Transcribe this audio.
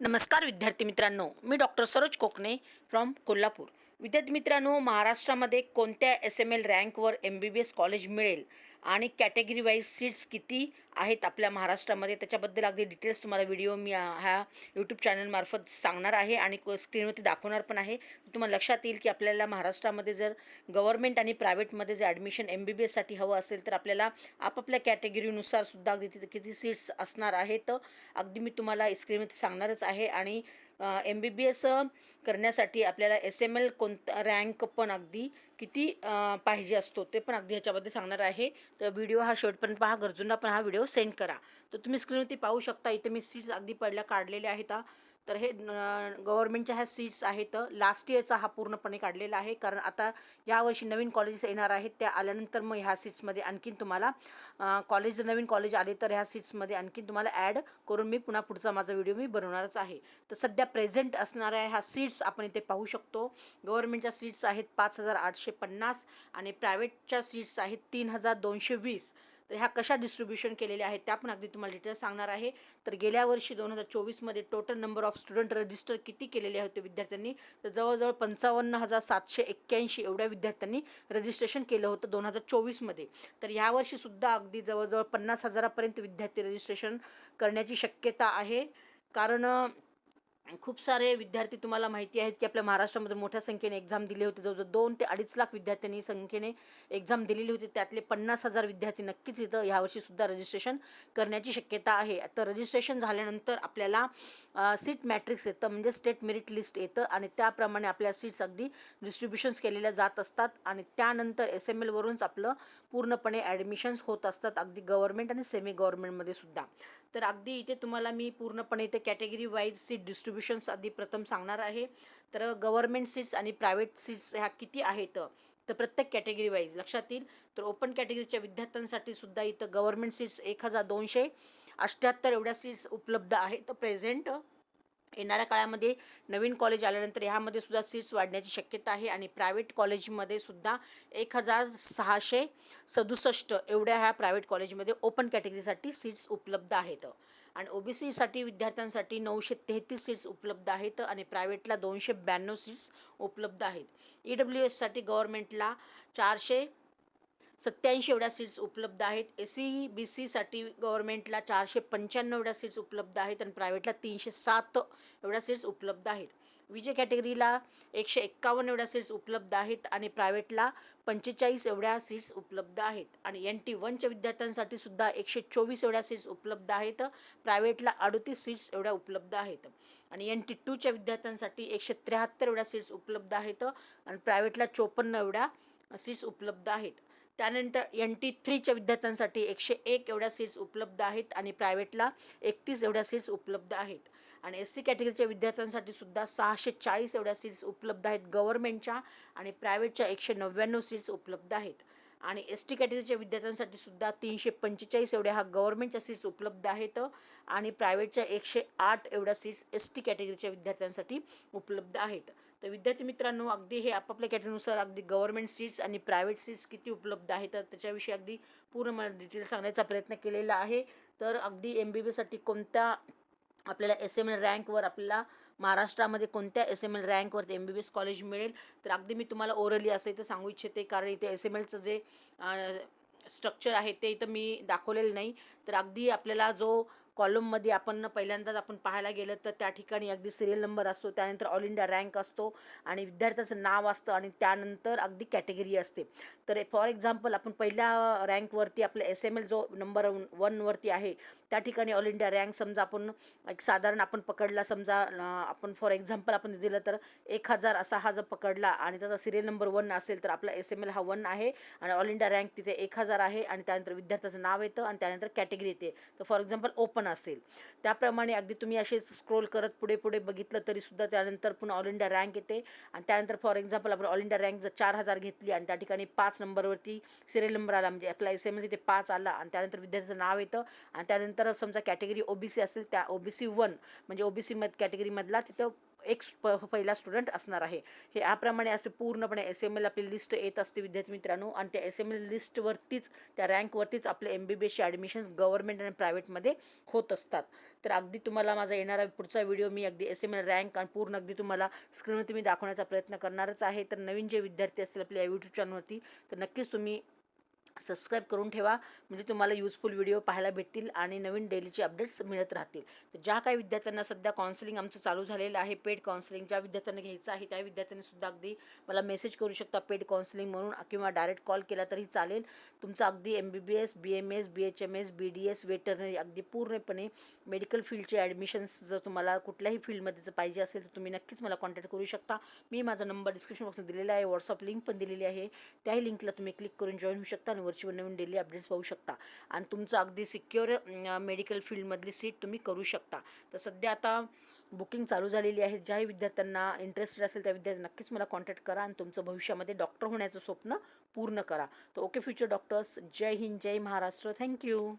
नमस्कार विद्यार्थी मित्रांनो. मी डॉक्टर सरोज कोकणे फ्रॉम कोल्हापूर. विद्यार्थी मित्रांनो महाराष्ट्रामध्ये कोणत्या S M L रँकवर M B B S college मिळेल? आणि कॅटेगरी वाईज सीट्स किती आहेत आपल्या महाराष्ट्रामध्ये? त्याच्याबद्दल अगदी डिटेल्स तुम्हाला व्हिडिओ मी ह्या यूट्यूब चॅनलमार्फत सांगणार आहे आणि को- स्क्रीनवरती दाखवणार पण आहे. तुम्हाला लक्षात येईल की आपल्याला महाराष्ट्रामध्ये जर गव्हर्मेंट आणि प्रायव्हेटमध्ये जर ॲडमिशन एम बी बी एससाठी हवं असेल तर आपल्याला आपापल्या कॅटेगरीनुसार सुद्धा अगदी तिथे किती सीट्स असणार आहेत. अगदी मी तुम्हाला स्क्रीनवरती सांगणारच आहे आणि एम बी बी एस करण्यासाठी आपल्याला एस एम एल कोणता रँक पण अगदी किती पाहिजे असतो ते पण अगदी ह्याच्याबद्दल सांगणार आहे. तर व्हिडिओ हा शेवटपर्यंत पहा. गरजूंना पण हा व्हिडिओ सेंड करा. तर तुम्ही स्क्रीनवरती पाहू शकता. इथे मी सीट्स अगदी पडल्या काढलेल्या आहेत तर हे गव्हर्नमेंटच्या ह्या सीट्स आहेत. लास्ट इयरचा हा पूर्णपणे काढलेला आहे. कारण आता यावर्षी नवीन कॉलेजेस येणार आहेत. त्या आल्यानंतर मग ह्या सीट्समध्ये आणखीन तुम्हाला कॉलेज जर नवीन कॉलेज आले तर ह्या सीट्समध्ये आणखीन तुम्हाला ॲड करून मी पुन्हा पुढचा माझा व्हिडिओ मी बनवणारच आहे. तर सध्या प्रेझेंट असणाऱ्या ह्या सीट्स आपण इथे पाहू शकतो. गव्हर्नमेंटच्या सीट्स आहेत पाच हजार आठशे पन्नास आणि प्रायव्हेटच्या सीट्स आहेत तीन हजार दोनशे वीस. तर ह्या कशा डिस्ट्रीब्युशन केलेल्या आहेत त्या पण अगदी तुम्हाला डिटेल्स सांगणार आहे. तर गेल्या वर्षी दोन हजार चोवीसमध्ये total number of student register किती केलेले होते विद्यार्थ्यांनी? तर जवळजवळ पंचावन्न हजार सातशे एक्क्याऐंशी एवढ्या विद्यार्थ्यांनी रजिस्ट्रेशन केलं होतं दोन हजार चोवीसमध्ये. तर यावर्षीसुद्धा अगदी जवळजवळ पन्नास हजारापर्यंत विद्यार्थी रजिस्ट्रेशन करण्याची शक्यता आहे. कारण खूप सारे विद्यार्थी तुम्हाला माहिती आहेत की आपल्या महाराष्ट्रामध्ये मोठ्या संख्येने एक्झाम दिले होते. जवळजवळ दोन ते अडीच लाख विद्यार्थ्यांनी संख्येने एक्झाम दिलेली होती. त्यातले पन्नास हजार विद्यार्थी नक्कीच इथं ह्यावर्षीसुद्धा रजिस्ट्रेशन करण्याची शक्यता आहे. तर रजिस्ट्रेशन झाल्यानंतर आपल्याला सीट मॅट्रिक्स येतं म्हणजे स्टेट मेरिट लिस्ट येतं आणि त्याप्रमाणे आपल्या सीट्स अगदी डिस्ट्रीब्युशन्स केलेल्या जात असतात आणि त्यानंतर एस एम एलवरूनच आपलं पूर्णपणे ॲडमिशन्स होत असतात अगदी गव्हर्मेंट आणि सेमी गव्हर्मेंटमध्ये सुद्धा. तर अगदी इथे तुम्हाला मी पूर्णपणे इथे कॅटेगरी वाईज सीट डिस्ट्रीब्युशन्स आधी प्रथम सांगणार आहे. तर गव्हर्मेंट सीट्स आणि प्रायव्हेट सीट्स ह्या किती आहेत? तर प्रत्येक कॅटेगरी वाईज लक्षात येईल. तर ओपन कॅटेगरीच्या विद्यार्थ्यांसाठी सुद्धा इथं गव्हर्मेंट सीट्स एक हजार दोनशे अठ्ठ्याहत्तर एवढ्या सीट्स उपलब्ध आहेत प्रेझेंट येणाऱ्या काळामध्ये नवीन कॉलेज आल्यानंतर ह्यामध्ये सुद्धा सीट्स वाढण्याची शक्यता आहे आणि प्रायव्हेट कॉलेजमध्ये सुद्धा एक हजार सहाशे सदुसष्ट एवढ्या ह्या प्रायव्हेट कॉलेजमध्ये ओपन कॅटेगरीसाठी सीट्स उपलब्ध आहेत. आणि ओ बी सीसाठी विद्यार्थ्यांसाठी नऊशे तेहतीस सीट्स उपलब्ध आहेत आणि प्रायव्हेटला दोनशे ब्याण्णव सीट्स उपलब्ध आहेत. ई डब्ल्यू एससाठी गव्हर्मेंटला चारशे सत्याऐंशी एवढ्या सीट्स उपलब्ध आहेत. एस सी बी सीसाठी गव्हर्मेंटला चारशे पंच्याण्णव एवढ्या सीट्स उपलब्ध आहेत आणि प्रायव्हेटला तीनशे सात एवढ्या सीट्स उपलब्ध आहेत. विजय कॅटेगरीला एकशे एक्कावन्न एवढ्या सीट्स उपलब्ध आहेत आणि प्रायव्हेटला पंचेचाळीस एवढ्या सीट्स उपलब्ध आहेत. आणि एन टी वनच्या विद्यार्थ्यांसाठी सुद्धा एकशे चोवीस एवढ्या सीट्स उपलब्ध आहेत. प्रायव्हेटला अडतीस सीट्स एवढ्या उपलब्ध आहेत. आणि एन टी टूच्या विद्यार्थ्यांसाठी एकशे त्र्याहत्तर एवढ्या सीट्स उपलब्ध आहेत. आणि प्रायव्हेटला चोपन्न एवढ्या सीट्स उपलब्ध आहेत. त्यानंतर एन टी थ्रीच्या विद्यार्थ्यांसाठी एकशे एक एवढ्या सीट्स उपलब्ध आहेत आणि प्रायव्हेटला एकतीस एवढ्या सीट्स उपलब्ध आहेत. आणि एस सी कॅटेगरीच्या विद्यार्थ्यांसाठी सुद्धा सहाशे चाळीस एवढ्या सीट्स उपलब्ध आहेत. गव्हर्मेंटच्या आणि प्रायव्हेटच्या एकशे नव्याण्णव सीट्स उपलब्ध आहेत. आणि एस टी कॅटेगरीच्या विद्यार्थ्यांसाठी सुद्धा तीनशे पंचेचाळीस एवढ्या हा गव्हर्मेंटच्या सीट्स उपलब्ध आहेत. आणि प्रायव्हेटच्या एकशे आठ एवढ्या सीट्स एस टी कॅटेगरीच्या विद्यार्थ्यांसाठी उपलब्ध आहेत. तर विद्यार्थी मित्रांनो अगदी हे आपापल्या कॅटेगरीनुसार अगदी गव्हर्मेंट सीट्स आणि प्रायव्हेट सीट्स किती उपलब्ध आहेत तर त्याच्याविषयी अगदी पूर्ण मला डिटेल सांगण्याचा प्रयत्न केलेला आहे. तर अगदी एम बी बीसाठी कोणत्या आपल्याला एस एम एल रँकवर आपल्याला महाराष्ट्रामध्ये कोणत्या S M L रँकवरती M B B S college मिळेल? तर अगदी मी तुम्हाला ओरली असं इथं सांगू इच्छिते कारण इथे एस एम एलचं जे स्ट्रक्चर आहे ते इथं मी दाखवलेलं नाही. तर अगदी आपल्याला जो कॉलममध्ये आपण पहिल्यांदाच आपण पाहायला गेलं तर त्या ठिकाणी अगदी सिरियल नंबर असतो त्यानंतर ऑल इंडिया रँक असतो आणि विद्यार्थ्याचं नाव असतं आणि त्यानंतर अगदी कॅटेगरी असते. तर फॉर एक्झाम्पल आपण पहिल्या रँकवरती आपलं एस एम एल जो नंबर वनवरती आहे त्या ठिकाणी ऑल इंडिया रँक समजा आपण एक साधारण आपण पकडला समजा आपण फॉर एक्झाम्पल आपण दिलं तर एक हजार असा हा जर पकडला आणि त्याचा सिरियल नंबर वन असेल तर आपला एस एम एल हा वन आहे आणि ऑल इंडिया रँक तिथे एक हजार आहे आणि त्यानंतर विद्यार्थ्याचं नाव येतं आणि त्यानंतर कॅटेगरी येते. तर फॉर एक्झाम्पल ओपन असेल. त्याप्रमाणे अगदी तुम्ही असे स्क्रोल करत पुढे पुढे बघितलं तरीसुद्धा त्यानंतर पुन्हा ऑल इंडिया रँक येते. आणि त्यानंतर फॉर एक्झाम्पल आपण ऑल इंडिया रँक जर चार हजार घेतली आणि त्या ठिकाणी पाच नंबरवरती सिरियल नंबर आला म्हणजे आपला एस एमध्ये ते पाच आला आणि त्यानंतर विद्यार्थ्याचं नाव येतं. आणि त्यानंतर समजा कॅटेगरी ओ बी सी असेल त्या ओ बी सी वन म्हणजे ओ बी सी मध कॅटेगरीमधला तिथं एक प पहिला स्टुडंट असणार आहे. हे याप्रमाणे असे पूर्णपणे एस एम एल आपली लिस्ट येत असते विद्यार्थी मित्रांनो. आणि त्या एस एम एल लिस्टवरतीच त्या रँकवरतीच आपले एम बी बी एसचे ॲडमिशन्स गव्हर्नमेंट आणि प्रायव्हेटमध्ये होत असतात. तर अगदी तुम्हाला माझा येणारा पुढचा व्हिडिओ मी अगदी एस एम एल रँक आणि पूर्ण अगदी तुम्हाला स्क्रीनवरती मी दाखवण्याचा प्रयत्न करणारच आहे. तर नवीन जे विद्यार्थी असतील आपल्या यूट्यूब चॅनलवरती तर नक्कीच तुम्ही सबस्क्राईब करून ठेवा. म्हणजे तुम्हाला यूजफुल व्हिडिओ पाहायला भेटतील आणि नवीन डेलीचे अपडेट्स मिळत राहतील. तर ज्या काही विद्यार्थ्यांना सध्या काउन्सिलिंग आमचं चालू झालेलं आहे पेड काउन्सिलिंग ज्या विद्यार्थ्यांना घ्यायचं आहे त्या विद्यार्थ्यांनी सुद्धा अगदी मला मेसेज करू शकता पेड काउन्सिलिंग म्हणून किंवा डायरेक्ट कॉल केला तरी चालेल. तुमचं अगदी M B B S B M S B H M S B D S veterinary अगदी पूर्णपणे मेडिकल फील्डचे ॲडमिशन्स जर तुम्हाला कुठल्याही फील्डमध्ये जर पाहिजे असेल तर तुम्ही नक्कीच मला कॉन्टॅक्ट करू शकता. मी माझा नंबर डिस्क्रिप्शन बॉक्समध्ये दिलेला आहे व्हॉट्सअप लिंक पण दिलेली आहे. त्याही लिंकला तुम्ही क्लिक करून जॉईन होऊ शकता. आणि नवीन डेली अपडेट्स पाहू शकता. आणि तुमचं अगदी सिक्युअर मेडिकल फील्डमधली सीट तुम्ही करू शकता. तर सध्या आता बुकिंग चालू झालेली आहे. ज्याही विद्यार्थ्यांना इंटरेस्टेड असेल त्या विद्यार्थी नक्कीच मला कॉन्टॅक्ट करा आणि तुमचं भविष्यामध्ये डॉक्टर होण्याचं स्वप्न पूर्ण करा. तर ओके फ्युचर डॉक्टर्स जय हिंद जय महाराष्ट्र. Thank you